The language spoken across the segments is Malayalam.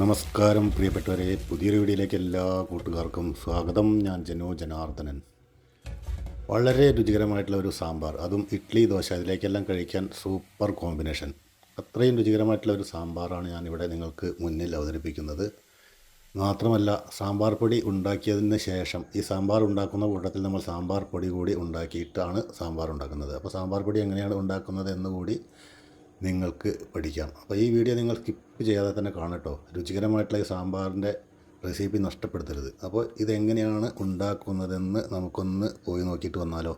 നമസ്കാരം പ്രിയപ്പെട്ടവരെ. പുതിയൊരു വീഡിയോയിലേക്ക് എല്ലാ കൂട്ടുകാർക്കും സ്വാഗതം. ഞാൻ ജനോ ജനാർദ്ദനൻ. വളരെ രുചികരമായിട്ടുള്ള ഒരു സാമ്പാർ. അതും ഇഡ്ഡലി ദോശ ഇതിലേക്കെല്ലാം കഴിക്കാൻ സൂപ്പർ കോമ്പിനേഷൻ. അത്രയും രുചികരമായിട്ടുള്ള ഒരു സാമ്പാറാണ് ഞാനിവിടെ നിങ്ങൾക്ക് മുന്നിൽ അവതരിപ്പിക്കുന്നത്. മാത്രമല്ല സാമ്പാർ പൊടി ഉണ്ടാക്കിയതിന് ശേഷം ഈ സാമ്പാർ ഉണ്ടാക്കുന്ന കൂട്ടത്തിൽ നമ്മൾ സാമ്പാർ പൊടി കൂടി ഉണ്ടാക്കിയിട്ടാണ് സാമ്പാർ ഉണ്ടാക്കുന്നത്. അപ്പോൾ സാമ്പാർ പൊടി എങ്ങനെയാണ് ഉണ്ടാക്കുന്നത് എന്ന് കൂടി നിങ്ങൾക്ക് പഠിക്കാം. അപ്പോൾ ഈ വീഡിയോ നിങ്ങൾ സ്കിപ്പ് ചെയ്യാതെ തന്നെ കാണട്ടോ. രുചികരമായിട്ടുള്ള ഈ സാമ്പാറിന്റെ റെസിപ്പി നഷ്ടപ്പെടുത്തരുത്. അപ്പോൾ ഇതെങ്ങനെയാണ് ഉണ്ടാക്കുന്നതെന്ന് നമുക്കൊന്ന് പോയി നോക്കിയിട്ട് വന്നാലോ?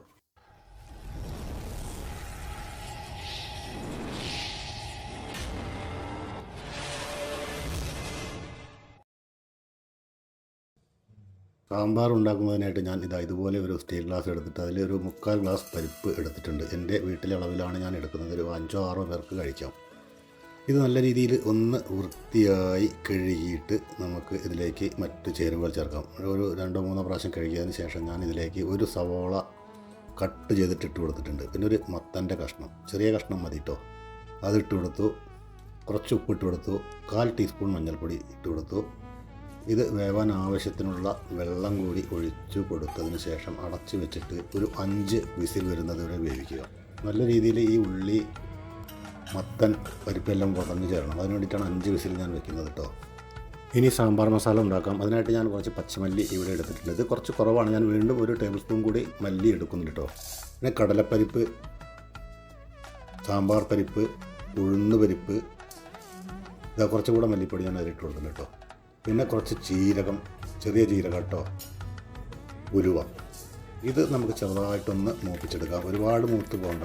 സാമ്പാർ ഉണ്ടാക്കുന്നതിനായിട്ട് ഞാൻ ഇതാ ഇതുപോലെ ഒരു സ്റ്റീൽ ഗ്ലാസ് എടുത്തിട്ട് അതിലൊരു മുക്കാൽ ഗ്ലാസ് പരിപ്പ് എടുത്തിട്ടുണ്ട്. എന്റെ വീട്ടിലെ അളവിലാണ് ഞാൻ എടുക്കുന്നത്. ഒരു അഞ്ചോ ആറോ പേർക്ക് കഴിക്കാം. ഇത് നല്ല രീതിയിൽ ഒന്ന് വൃത്തിയായി കഴുകിയിട്ട് നമുക്ക് ഇതിലേക്ക് മറ്റ് ചേരുവകൾ ചേർക്കാം. ഒരു രണ്ടോ മൂന്നോ പ്രാവശ്യം കഴുകിയതിന് ശേഷം ഞാൻ ഇതിലേക്ക് ഒരു സവോള കട്ട് ചെയ്തിട്ട് ഇട്ട് കൊടുത്തിട്ടുണ്ട്. പിന്നെ ഒരു മത്തന്റെ കഷ്ണം. ചെറിയ കഷ്ണം മതി കേട്ടോ അതിട്ട് കൊടുത്തു. കുറച്ച് ഉപ്പ് ഇട്ട് കൊടുത്തു. കാൽ ടീസ്പൂൺ മഞ്ഞൾപ്പൊടി ഇട്ട് കൊടുത്തു. ഇത് വേവാൻ ആവശ്യത്തിനുള്ള വെള്ളം കൂടി ഒഴിച്ചു കൊടുത്തതിന് ശേഷം അടച്ചു വെച്ചിട്ട് ഒരു അഞ്ച് വിസിൽ വരുന്നത് വരെ വേവിക്കുക. നല്ല രീതിയിൽ ഈ ഉള്ളി മത്തൻ പരിപ്പെല്ലാം ഉടഞ്ഞു ചേരണം. അതിന് വേണ്ടിയിട്ടാണ് അഞ്ച് വിസിൽ ഞാൻ വെക്കുന്നത് കേട്ടോ ഇനി സാമ്പാർ മസാല ഉണ്ടാക്കാം. അതിനായിട്ട് ഞാൻ കുറച്ച് പച്ചമല്ലി ഇവിടെ എടുത്തിട്ടുണ്ട്. ഇത് കുറച്ച് കുറവാണ്. ഞാൻ വീണ്ടും ഒരു ടേബിൾ സ്പൂൺ കൂടി മല്ലി എടുക്കുന്നുണ്ട് കേട്ടോ പിന്നെ കടലപ്പരിപ്പ് സാമ്പാർ പരിപ്പ് ഉഴുന്ന് പരിപ്പ് ഇതാ കുറച്ചും കൂടെ മല്ലിപ്പൊടി ഞാൻ അതിലിട്ട് കൊടുക്കുന്നു കേട്ടോ പിന്നെ കുറച്ച് ജീരകം ചെറിയ ജീരകം കേട്ടോ. ഉലുവ. ഇത് നമുക്ക് ചെറുതായിട്ടൊന്ന് മൂപ്പിച്ചെടുക്കാം. ഒരുപാട് മൂത്ത് പോകണ്ട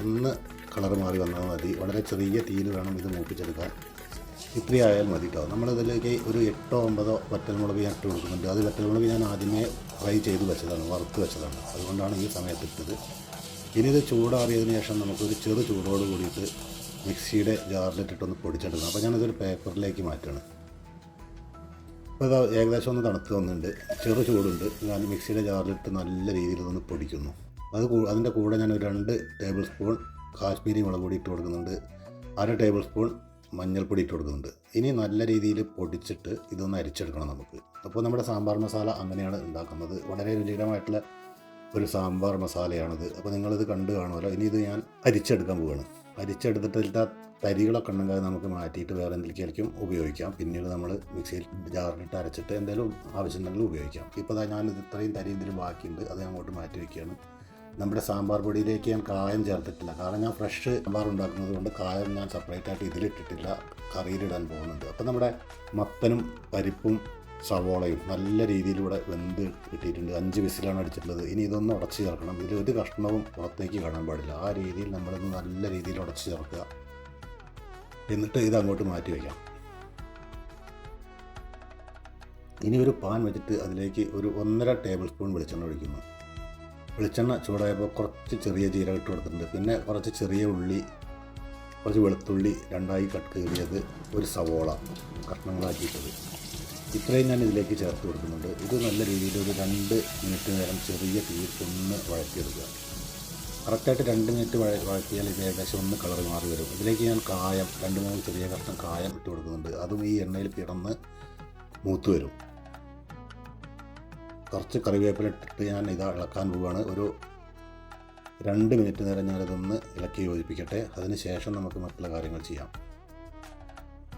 ഒന്ന് കളർ മാറി വന്നാൽ മതി. വളരെ ചെറിയ തീയിൽ വേണം ഇത് മൂപ്പിച്ചെടുക്കാൻ. ഇത്രയായാൽ മതി കേട്ടോ. നമ്മളിതിലേക്ക് ഒരു എട്ടോ ഒമ്പതോ വറ്റൽമുളക് ഞാൻ ഇട്ട് കൊടുക്കുന്നുണ്ട്. അത് വറ്റൽമുളക് ഞാൻ ആദ്യമേ ഫ്രൈ ചെയ്ത് വെച്ചതാണ് വറുത്ത് വെച്ചതാണ്. അതുകൊണ്ടാണ് ഈ സമയത്ത് ഇട്ടത്. ഇനി ഇത് ചൂടാറിയതിന് ശേഷം നമുക്കൊരു ചെറു ചൂടോട് കൂടിയിട്ട് മിക്സിയുടെ ജാറിലിട്ടിട്ടൊന്ന് പൊടിച്ചെടുക്കണം. അപ്പോൾ ഞാനിതൊരു പേപ്പറിലേക്ക് മാറ്റണം. ഇത് ഏകദേശം ഒന്ന് തണുത്ത് വന്നിട്ടുണ്ട്. ചെറു ചൂടുണ്ട്. ഞാൻ മിക്സിയുടെ ജാറിലിട്ട് നല്ല രീതിയിൽ ഒന്ന് പൊടിക്കുന്നു. അത് അതിന്റെ കൂടെ ഞാൻ ഒരു രണ്ട് ടേബിൾ സ്പൂൺ കാശ്മീരി മുളക് പൊടി ഇട്ട് കൊടുക്കുന്നുണ്ട്. അര ടേബിൾ സ്പൂൺ മഞ്ഞൾപ്പൊടി ഇട്ട് കൊടുക്കുന്നുണ്ട്. ഇനി നല്ല രീതിയിൽ പൊടിച്ചിട്ട് ഇതൊന്ന് അരിച്ചെടുക്കണം നമുക്ക്. അപ്പോൾ നമ്മുടെ സാമ്പാർ മസാല അങ്ങനെയാണ് ഉണ്ടാക്കുന്നത്. വളരെ രുചികരമായിട്ടുള്ള ഒരു സാമ്പാർ മസാലയാണിത്. അപ്പോൾ നിങ്ങളിത് കണ്ടു കാണുമല്ലോ. ഇനി ഇത് ഞാൻ അരിച്ചെടുക്കാൻ പോവുകയാണ്. അരിച്ചെടുത്തിട്ട് തരികളൊക്കെ ഉണ്ടെങ്കിൽ അത് നമുക്ക് മാറ്റിയിട്ട് വേറെ എന്തെങ്കിലും ഉപയോഗിക്കാം. പിന്നീട് നമ്മൾ മിക്സിയിൽ ജാറിലിട്ട് അരച്ചിട്ട് എന്തെങ്കിലും ആവശ്യമുണ്ടെങ്കിൽ ഉപയോഗിക്കാം. ഇപ്പോൾ ദാ ഞാനിത് ഇത്രയും തരി ഇതിൽ ബാക്കിയുണ്ട്. അത് അങ്ങോട്ട് മാറ്റി വയ്ക്കുകയാണ് നമ്മുടെ സാമ്പാർ പൊടിയിലേക്ക് ഞാൻ കായം ചേർത്തിട്ടില്ല. കാരണം ഞാൻ ഫ്രഷ് സാമ്പാർ ഉണ്ടാക്കുന്നത് കൊണ്ട് കായം ഞാൻ സെപ്പറേറ്റ് ആയിട്ട് ഇതിലിട്ടിട്ടില്ല. കറിയിലിടാൻ പോകുന്നുണ്ട്. അപ്പോൾ നമ്മുടെ മത്തനും പരിപ്പും സവോളയും നല്ല രീതിയിലൂടെ വെന്ത് കിട്ടിയിട്ടുണ്ട്. അഞ്ച് വിസിലാണ് അടിച്ചിട്ടുള്ളത്. ഇനി ഇതൊന്ന് ഉടച്ച് ചേർക്കണം. ഇതിൽ ഒരു കഷ്ണവും പുറത്തേക്ക് കാണാൻ പാടില്ല. ആ രീതിയിൽ നമ്മളിത് നല്ല രീതിയിൽ ഉടച്ച് ചേർക്കുക. എന്നിട്ട് ഇത് അങ്ങോട്ട് മാറ്റി വയ്ക്കാം. ഇനി ഒരു പാൻ വെച്ചിട്ട് അതിലേക്ക് ഒരു ഒന്നര ടേബിൾ സ്പൂൺ വെളിച്ചെണ്ണ ഒഴിക്കുന്നു. വെളിച്ചെണ്ണ ചൂടായപ്പോൾ കുറച്ച് ചെറിയ ജീരകം ഇട്ട് കൊടുത്തിട്ടുണ്ട്. പിന്നെ കുറച്ച് ചെറിയ ഉള്ളി കുറച്ച് വെളുത്തുള്ളി രണ്ടായി കട്ട് കീറിയത് ഒരു സവോള കഷ്ണങ്ങളാക്കിയിട്ടത്. ഇത്രയും ഞാൻ ഇതിലേക്ക് ചേർത്ത് കൊടുക്കുന്നുണ്ട്. ഇത് നല്ല രീതിയിൽ ഒരു രണ്ട് മിനിറ്റ് നേരം ചെറിയ തീയിൽ ഒന്ന് വഴറ്റിയെടുക്കുക. കറക്റ്റായിട്ട് രണ്ട് മിനിറ്റ് വഴ വഴറ്റിയാൽ ഇത് ഏകദേശം ഒന്ന് കളർ മാറി വരും. ഇതിലേക്ക് ഞാൻ കായം രണ്ട് മൂന്ന് ചെറിയ കഷ്ണം കായം ഇട്ട് കൊടുക്കുന്നുണ്ട്. അതും ഈ എണ്ണയിൽ കിടന്ന് മൂത്ത് വരും. കുറച്ച് കറിവേപ്പില ഇട്ടിട്ട് ഞാൻ ഇത് ഇളക്കാൻ പോവുകയാണ്. ഒരു രണ്ട് മിനിറ്റ് നേരം ഞാനിതൊന്ന് ഇളക്കി യോജിപ്പിക്കട്ടെ. അതിന് ശേഷം നമുക്ക് മറ്റുള്ള കാര്യങ്ങൾ ചെയ്യാം.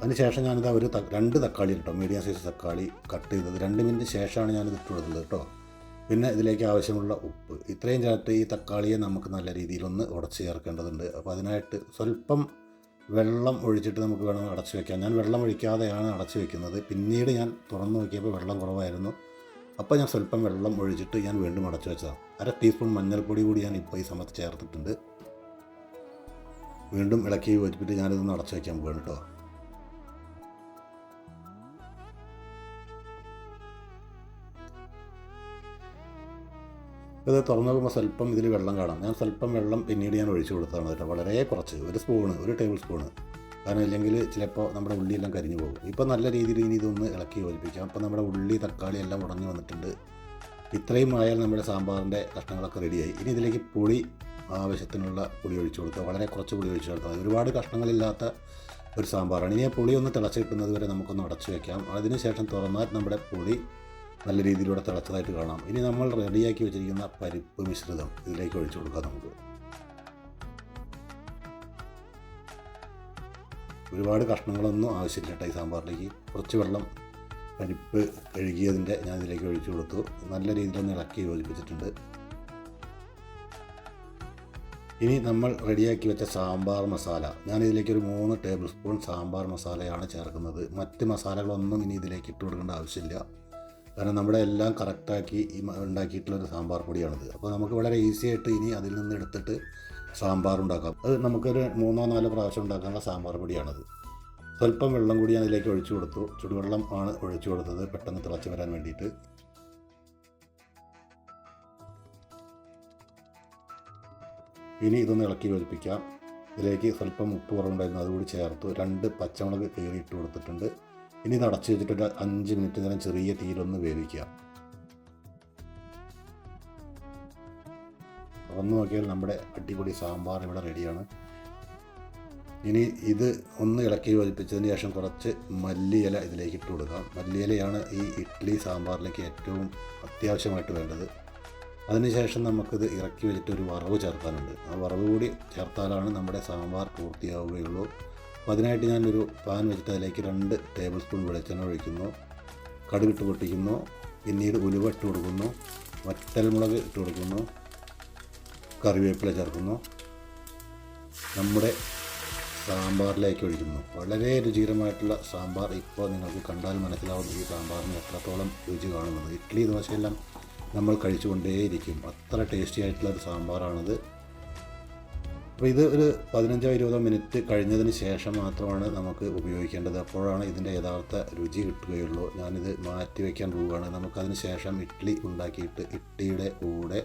അതിന് ശേഷം ഞാനിത് ഒരു രണ്ട് തക്കാളി കേട്ടോ മീഡിയം സൈസ് തക്കാളി കട്ട് ചെയ്തത്. രണ്ട് മിനിറ്റ് ശേഷമാണ് ഞാനിത് ഇട്ട് കൊടുത്തത് കേട്ടോ. പിന്നെ ഇതിലേക്ക് ആവശ്യമുള്ള ഉപ്പ്. ഇത്രയും ചേർത്ത് ഈ തക്കാളിയെ നമുക്ക് നല്ല രീതിയിലൊന്ന് ഉടച്ച് ചേർക്കേണ്ടതുണ്ട്. അപ്പോൾ അതിനായിട്ട് സ്വല്പം വെള്ളം ഒഴിച്ചിട്ട് നമുക്ക് വേണം അടച്ചു വെക്കാൻ ഞാൻ വെള്ളം ഒഴിക്കാതെയാണ് അടച്ചു വെക്കുന്നത്. പിന്നീട് ഞാൻ തുറന്നു നോക്കിയപ്പോൾ വെള്ളം കുറവായിരുന്നു. അപ്പോൾ ഞാൻ സ്വല്പം വെള്ളം ഒഴിച്ചിട്ട് ഞാൻ വീണ്ടും അടച്ചു വെച്ചതാണ് അര ടീസ്പൂൺ മഞ്ഞൾപ്പൊടി കൂടി ഞാൻ ഇപ്പോൾ ഈ സമയത്ത് ചേർത്തിട്ടുണ്ട്. വീണ്ടും ഇളക്കി യോജിപ്പിട്ട് ഞാനിതൊന്ന് അടച്ചു വയ്ക്കാൻ പോകണം കേട്ടോ. ഇത് തുറന്നു നോക്കുമ്പോൾ സ്വല്പം ഇതിൽ വെള്ളം കാണാം. ഞാൻ സ്വല്പം വെള്ളം പിന്നീട് ഞാൻ ഒഴിച്ചു കൊടുത്തതാണ് കേട്ടോ. വളരെ കുറച്ച്. ഒരു സ്പൂണ് ഒരു ടേബിൾ സ്പൂണ്. കാരണം ഇല്ലെങ്കിൽ ചിലപ്പോൾ നമ്മുടെ ഉള്ളിയെല്ലാം കരിഞ്ഞു പോകും. ഇപ്പോൾ നല്ല രീതിയിൽ ഇനി ഇതൊന്ന് ഇളക്കി യോജിപ്പിക്കാം. അപ്പോൾ നമ്മുടെ ഉള്ളി തക്കാളി എല്ലാം ഉടഞ്ഞു വന്നിട്ടുണ്ട്. ഇത്രയും ആയാൽ നമ്മുടെ സാമ്പാറിന്റെ കഷ്ണങ്ങളൊക്കെ റെഡിയായി. ഇനി ഇതിലേക്ക് പുളി ആവശ്യത്തിനുള്ള പുളി ഒഴിച്ചു കൊടുക്കുക. വളരെ കുറച്ച് പുളി ഒഴിച്ചു കൊടുത്താൽ ഒരുപാട് കഷ്ണങ്ങളില്ലാത്ത ഒരു സാമ്പാറാണ്. ഇനി ആ പുളി ഒന്ന് തിളച്ച് കിട്ടുന്നത് വരെ നമുക്കൊന്ന് അടച്ചു വയ്ക്കാം അതിനുശേഷം തുറന്നാൽ നമ്മുടെ പുളി നല്ല രീതിയിലൂടെ തിളച്ചതായിട്ട് കാണാം. ഇനി നമ്മൾ റെഡിയാക്കി വെച്ചിരിക്കുന്ന പരിപ്പ് മിശ്രിതം ഇതിലേക്ക് ഒഴിച്ചു കൊടുക്കാം നമുക്ക്. ഒരുപാട് കഷ്ണങ്ങളൊന്നും ആവശ്യമില്ല കേട്ടോ ഈ സാമ്പാറിലേക്ക്. കുറച്ച് വെള്ളം പരിപ്പ് കഴുകിയതിന്റെ ഞാൻ ഇതിലേക്ക് ഒഴിച്ചു കൊടുത്തു. നല്ല രീതിയിലൊന്ന് ഇളക്കി യോജിപ്പിച്ചിട്ടുണ്ട്. ഇനി നമ്മൾ റെഡിയാക്കി വെച്ച സാമ്പാർ മസാല. ഞാൻ ഇതിലേക്ക് ഒരു മൂന്ന് ടേബിൾ സ്പൂൺ സാമ്പാർ മസാലയാണ് ചേർക്കുന്നത്. മറ്റ് മസാലകളൊന്നും ഇനി ഇതിലേക്ക് ഇട്ട് കൊടുക്കേണ്ട ആവശ്യമില്ല. കാരണം നമ്മുടെ എല്ലാം കറക്റ്റാക്കി ഈ ഉണ്ടാക്കിയിട്ടുള്ളൊരു സാമ്പാർ പൊടിയാണിത്. അപ്പോൾ നമുക്ക് വളരെ ഈസി ആയിട്ട് ഇനി അതിൽ നിന്ന് എടുത്തിട്ട് സാമ്പാർ ഉണ്ടാക്കാം. അത് നമുക്കൊരു മൂന്നോ നാലോ പ്രാവശ്യം ഉണ്ടാക്കാനുള്ള സാമ്പാർ പൊടിയാണത്. സ്വല്പം വെള്ളം കൂടി അതിലേക്ക് ഒഴിച്ചു കൊടുത്തു. ചുടുവെള്ളം ആണ് ഒഴിച്ചു കൊടുത്തത് പെട്ടെന്ന് തിളച്ചു വരാൻ വേണ്ടിയിട്ട്. ഇനി ഇതൊന്ന് ഇളക്കി യോജിപ്പിക്കാം. ഇതിലേക്ക് സ്വല്പം ഉപ്പ് കുറവുണ്ടായിരുന്നു അതുകൂടി ചേർത്തു. രണ്ട് പച്ചമുളക് കീറി ഇട്ട് കൊടുത്തിട്ടുണ്ട്. ഇനി ഇത് അടച്ചു വെച്ചിട്ട് ഒരു അഞ്ച് മിനിറ്റ് നേരം ചെറിയ തീയിലൊന്ന് വേവിക്കുക. തുറന്ന് നോക്കിയാൽ നമ്മുടെ അടിപൊളി സാമ്പാർ ഇവിടെ റെഡിയാണ്. ഇനി ഇത് ഒന്ന് ഇളക്കി യോജിപ്പിച്ചതിന് ശേഷം കുറച്ച് മല്ലിയില ഇതിലേക്ക് ഇട്ട് കൊടുക്കാം മല്ലിയിലയാണ് ഈ ഇഡ്ഡലി സാമ്പാറിലേക്ക് ഏറ്റവും അത്യാവശ്യമായിട്ട് വേണ്ടത്. അതിനുശേഷം നമുക്കിത് ഇറക്കി വെച്ചിട്ട് ഒരു വറവ് ചേർക്കാനുണ്ട്. ആ വറവ് കൂടി ചേർത്താലാണ് നമ്മുടെ സാമ്പാർ പൂർത്തിയാവുകയുള്ളൂ. അപ്പോൾ അതിനായിട്ട് ഞാനൊരു പാൻ വെച്ചിട്ട് അതിലേക്ക് രണ്ട് ടേബിൾ സ്പൂൺ വെളിച്ചെണ്ണ ഒഴിക്കുന്നു. കടുകിട്ട് പൊട്ടിക്കുന്നു. പിന്നീട് ഉലുവ ഇട്ട് കൊടുക്കുന്നു. വറ്റൽമുളക് ഇട്ട് കൊടുക്കുന്നു. കറിവേപ്പില ചേർക്കുന്നു. നമ്മുടെ സാമ്പാറിലേക്ക് ഒഴിക്കുന്നു. വളരെ രുചികരമായിട്ടുള്ള സാമ്പാർ ഇപ്പോൾ നിങ്ങൾക്ക് കണ്ടാൽ മനസ്സിലാവും ഈ സാമ്പാറിന് എത്രത്തോളം രുചി കാണുന്നത്. ഇഡ്ഡലി ദോശയെല്ലാം നമ്മൾ കഴിച്ചുകൊണ്ടേയിരിക്കും. അത്ര ടേസ്റ്റി ആയിട്ടുള്ള ഒരു സാമ്പാറാണിത്. അപ്പോൾ ഇത് ഒരു പതിനഞ്ചോ ഇരുപതോ മിനിറ്റ് കഴിഞ്ഞതിന് ശേഷം മാത്രമാണ് നമുക്ക് ഉപയോഗിക്കേണ്ടത്. അപ്പോഴാണ് ഇതിന്റെ യഥാർത്ഥ രുചി കിട്ടുകയുള്ളൂ. ഞാനിത് മാറ്റി വയ്ക്കാൻ പോവുകയാണ്. നമുക്കതിന് ശേഷം ഇഡ്ഡലി ഉണ്ടാക്കിയിട്ട് ഇഡ്ഡലിയുടെ കൂടെ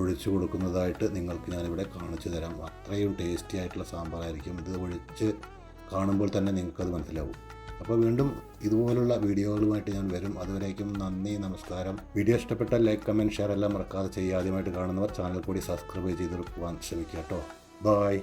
ഒഴിച്ചു കൊടുക്കുന്നതായിട്ട് നിങ്ങൾക്ക് ഞാനിവിടെ കാണിച്ചു തരാം. അത്രയും ടേസ്റ്റി ആയിട്ടുള്ള സാമ്പാറായിരിക്കും. ഇത് ഒഴിച്ച് കാണുമ്പോൾ തന്നെ നിങ്ങൾക്കത് മനസ്സിലാവും. അപ്പോൾ വീണ്ടും ഇതുപോലുള്ള വീഡിയോകളുമായിട്ട് ഞാൻ വരും. അതുവരേക്കും നന്ദി നമസ്കാരം. വീഡിയോ ഇഷ്ടപ്പെട്ട ലൈക്ക് കമന്റ് ഷെയർ എല്ലാം മറക്കാതെ ചെയ്യുക കാണുന്നവർ ചാനൽ കൂടി സബ്സ്ക്രൈബ് ചെയ്ത് കൊടുക്കുവാൻ ശ്രമിക്കുക കേട്ടോ. Bye.